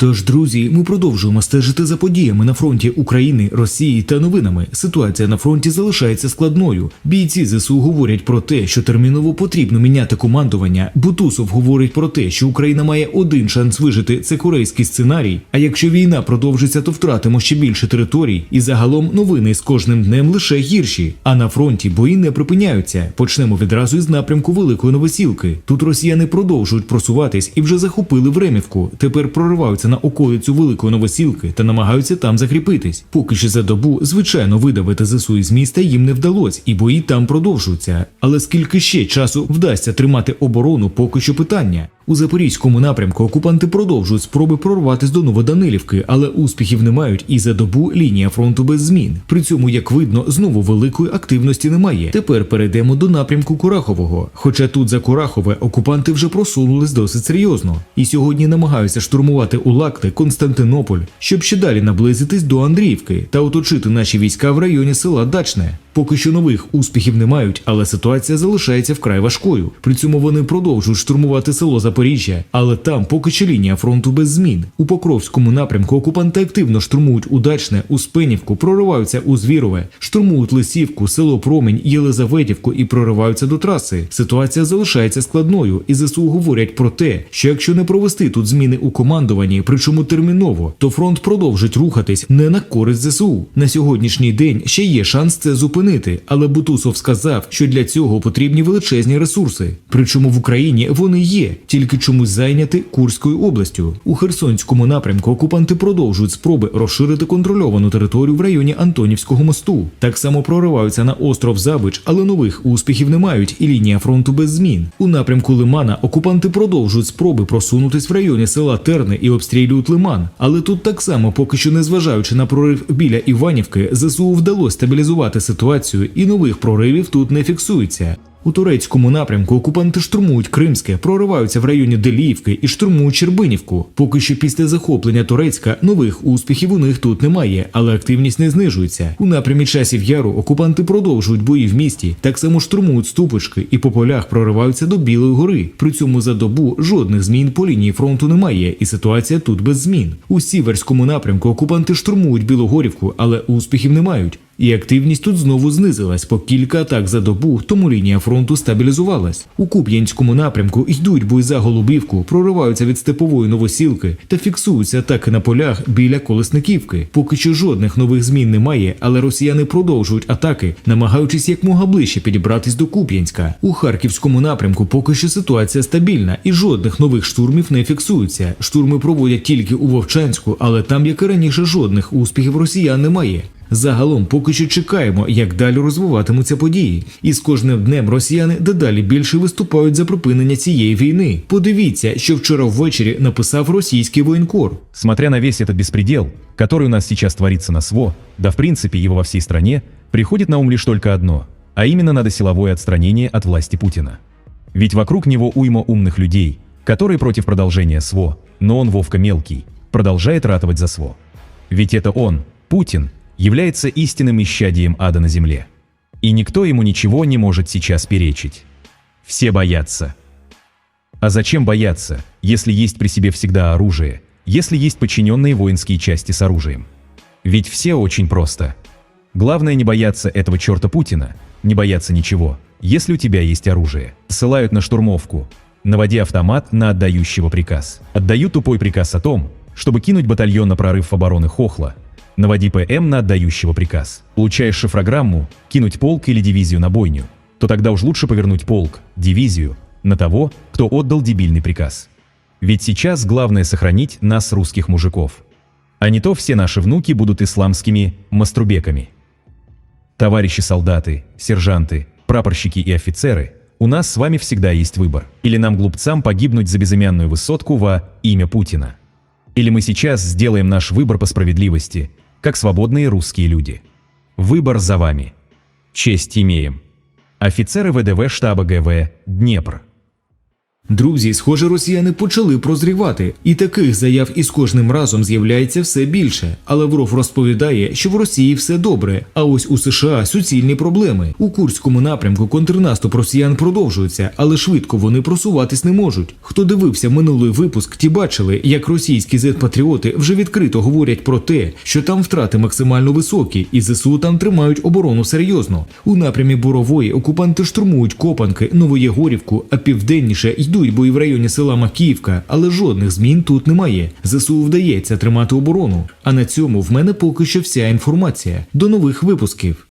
Тож, друзі, ми продовжуємо стежити за подіями на фронті України, Росії та новинами. Ситуація на фронті залишається складною. Бійці ЗСУ говорять про те, що терміново потрібно міняти командування. Бутусов говорить про те, що Україна має один шанс вижити. Це корейський сценарій. А якщо війна продовжиться, то втратимо ще більше територій. І загалом новини з кожним днем лише гірші. А на фронті бої не припиняються. Почнемо відразу із напрямку Великої Новосілки. Тут росіяни продовжують просуватись і вже захопили Времівку. Тепер прориваються на околицю Великої Новосілки та намагаються там закріпитись. Поки що за добу, звичайно, видавити ЗСУ із міста їм не вдалося, і бої там продовжуються. Але скільки ще часу вдасться тримати оборону, поки що питання. У запорізькому напрямку окупанти продовжують спроби прорватися до Новоданилівки, але успіхів не мають і за добу лінія фронту без змін. При цьому, як видно, знову великої активності немає. Тепер перейдемо до напрямку Курахового. Хоча тут за Курахове окупанти вже просунулись досить серйозно, і сьогодні намагаються штурмувати Улакти, Константинополь, щоб ще далі наблизитись до Андріївки та оточити наші війська в районі села Дачне. Поки що нових успіхів не мають, але ситуація залишається вкрай важкою. При цьому вони продовжують штурмувати село Запоріжжя, але там поки що лінія фронту без змін. У Покровському напрямку окупанти активно штурмують Удачне, Успенівку, прориваються у Звірове, штурмують Лисівку, село Промінь, Єлизаветівку і прориваються до траси. Ситуація залишається складною, і ЗСУ говорять про те, що якщо не провести тут зміни у командуванні, причому терміново, то фронт продовжить рухатись не на користь ЗСУ. На сьогоднішній день ще є шанс це зупинити, але Бутусов сказав, що для цього потрібні величезні ресурси. Причому в Україні вони є, тільки чомусь зайняті Курською областю. У Херсонському напрямку окупанти продовжують спроби розширити контрольовану територію в районі Антонівського мосту. Так само прориваються на остров Забич, але нових успіхів не мають, і лінія фронту без змін. У напрямку Лимана окупанти продовжують спроби просунутись в районі села Терни і обстрілюють Лиман. Але тут так само, поки що незважаючи на прорив біля Іванівки, ЗСУ вдалося стабілізувати ситуацію, і нових проривів тут не фіксується. У турецькому напрямку окупанти штурмують Кримське, прориваються в районі Деліївки і штурмують Щербинівку. Поки що після захоплення Турецька нових успіхів у них тут немає, але активність не знижується. У напрямі часів яру окупанти продовжують бої в місті, так само штурмують ступочки і по полях прориваються до Білої гори. При цьому за добу жодних змін по лінії фронту немає, і ситуація тут без змін. У сіверському напрямку окупанти штурмують Білогорівку, але успіхів не мають. І активність тут знову знизилась по кілька атак за добу, тому лінія фронту стабілізувалась. У Куп'янському напрямку йдуть бої за Голубівку, прориваються від степової новосілки та фіксуються атаки на полях біля Колесниківки. Поки що жодних нових змін немає, але росіяни продовжують атаки, намагаючись якмога ближче підібратись до Куп'янська. У Харківському напрямку поки що ситуація стабільна і жодних нових штурмів не фіксується. Штурми проводять тільки у Вовчанську, але там, як і раніше, жодних успіхів росіян немає. Загалом поки що чекаємо, як далі розвиватимуться події, і з кожним днем росіяни дедалі більше виступають за припинення цієї війни. Подивіться, що вчора ввечері написав російський воєнкор. Смотря на весь этот беспредел, который у нас сейчас творится на СВО, да в принципе его во всей стране, приходит на ум лишь только одно, а именно надо силовое отстранение от власти Путина. Ведь вокруг него уйма умных людей, которые против продолжения СВО, но он, Вовка мелкий, продолжает ратовать за СВО. Ведь это он, Путин, является истинным исчадием ада на земле. И никто ему ничего не может сейчас перечить. Все боятся. А зачем бояться, если есть при себе всегда оружие, если есть подчиненные воинские части с оружием? Ведь все очень просто. Главное не бояться этого черта Путина, не бояться ничего, если у тебя есть оружие. Ссылают на штурмовку. Наводи автомат на отдающего приказ. Отдаю тупой приказ о том, чтобы кинуть батальон на прорыв обороны Хохла. Наводи ПМ на отдающего приказ. Получаешь шифрограмму, кинуть полк или дивизию на бойню. То тогда уж лучше повернуть полк, дивизию, на того, кто отдал дебильный приказ. Ведь сейчас главное сохранить нас, русских мужиков. А не то все наши внуки будут исламскими маструбеками. Товарищи солдаты, сержанты, прапорщики и офицеры, у нас с вами всегда есть выбор. Или нам, глупцам, погибнуть за безымянную высотку во имя Путина. Или мы сейчас сделаем наш выбор по справедливости, как свободные русские люди. Выбор за вами. Честь имеем. Офицеры ВДВ штаба ГВ Днепр. Друзі, схоже, росіяни почали прозрівати, і таких заяв із кожним разом з'являється все більше. А Лавров розповідає, що в Росії все добре. А ось у США суцільні проблеми. У Курському напрямку контрнаступ росіян продовжується, але швидко вони просуватись не можуть. Хто дивився минулий випуск, ті бачили, як російські зет-патріоти вже відкрито говорять про те, що там втрати максимально високі, і ЗСУ там тримають оборону серйозно. У напрямі Борової окупанти штурмують Копанки, Новоєгорівку, а південніше йдуть бої в районі села Макіївка, але жодних змін тут немає. ЗСУ вдається тримати оборону. А на цьому в мене поки що вся інформація. До нових випусків.